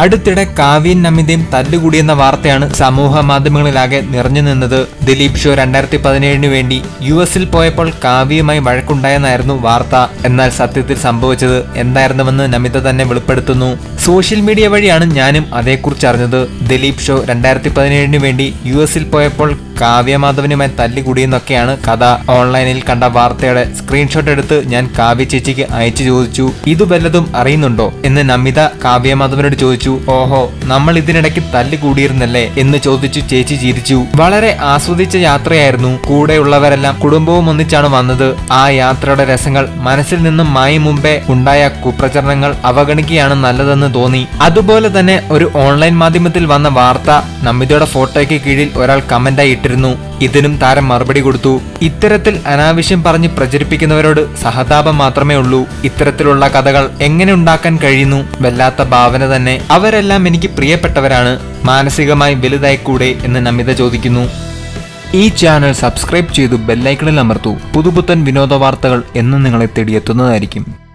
അടുത്തിടെ കാവ്യൻ നമിതയും തല്ലുകൂടിയെന്ന വാർത്തയാണ് സമൂഹ മാധ്യമങ്ങളിലാകെ നിറഞ്ഞു നിന്നത്. ദിലീപ് ഷോ രണ്ടായിരത്തി പതിനേഴിന് വേണ്ടി യു എസിൽ പോയപ്പോൾ കാവ്യയുമായി വഴക്കുണ്ടായെന്നായിരുന്നു വാർത്ത. എന്നാൽ സത്യത്തിൽ സംഭവിച്ചത് എന്തായിരുന്നുവെന്ന് നമിത തന്നെ വെളിപ്പെടുത്തുന്നു. സോഷ്യൽ മീഡിയ വഴിയാണ് ഞാനും അതേക്കുറിച്ച് അറിഞ്ഞത്. ദിലീപ് ഷോ രണ്ടായിരത്തി പതിനേഴിന് വേണ്ടി യു എസിൽ പോയപ്പോൾ കാവ്യമാധവനുമായി തല്ലുകൂടിയെന്നൊക്കെയാണ് കഥ. ഓൺലൈനിൽ കണ്ട വാർത്തയുടെ സ്ക്രീൻഷോട്ട് എടുത്ത് ഞാൻ കാവ്യ ചേച്ചിക്ക് അയച്ചു ചോദിച്ചു. ഇത് വല്ലതും അറിയുന്നുണ്ടോ? എന്ന് നമിത കാവ്യ മാധവനോട് ചോദിച്ചു ഓഹോ നമ്മൾ ഇതിനിടയ്ക്ക് തല്ലുകൂടിയിരുന്നല്ലേ? എന്ന് ചോദിച്ചു ചേച്ചി ചിരിച്ചു. വളരെ ആസ്വദിച്ച യാത്രയായിരുന്നു. കൂടെയുള്ളവരെല്ലാം കുടുംബവും ഒന്നിച്ചാണ് വന്നത്. ആ യാത്രയുടെ രസങ്ങൾ മനസ്സിൽ നിന്നും മായി മുമ്പേ ഉണ്ടായ കുപ്രചരണങ്ങൾ അവഗണിക്കുകയാണ് നല്ലതെന്ന് തോന്നി. അതുപോലെ തന്നെ ഒരു ഓൺലൈൻ മാധ്യമത്തിൽ വന്ന വാർത്ത നമിതയുടെ ഫോട്ടോയ്ക്ക് കീഴിൽ ഒരാൾ കമന്റായി ഇട്ടിരുന്നു. ഇതിനും താരം മറുപടി കൊടുത്തു. ഇത്തരത്തിൽ അനാവശ്യം പറഞ്ഞ് പ്രചരിപ്പിക്കുന്നവരോട് സഹതാപം മാത്രമേ ഉള്ളൂ. ഇത്തരത്തിലുള്ള കഥകൾ എങ്ങനെ ഉണ്ടാക്കാൻ കഴിയുന്നു? വല്ലാത്ത ഭാവന തന്നെ. അവരെല്ലാം എനിക്ക് പ്രിയപ്പെട്ടവരാണ്. മാനസികമായി വലുതായി കൂടെ എന്ന് നമിത ചോദിക്കുന്നു. ഈ ചാനൽ സബ്സ്ക്രൈബ് ചെയ്തു ബെല്ലൈക്കണിൽ അമർത്തൂ. പുതുപുത്തൻ വിനോദ വാർത്തകൾ എന്ന് നിങ്ങളെ തേടിയെത്തുന്നതായിരിക്കും.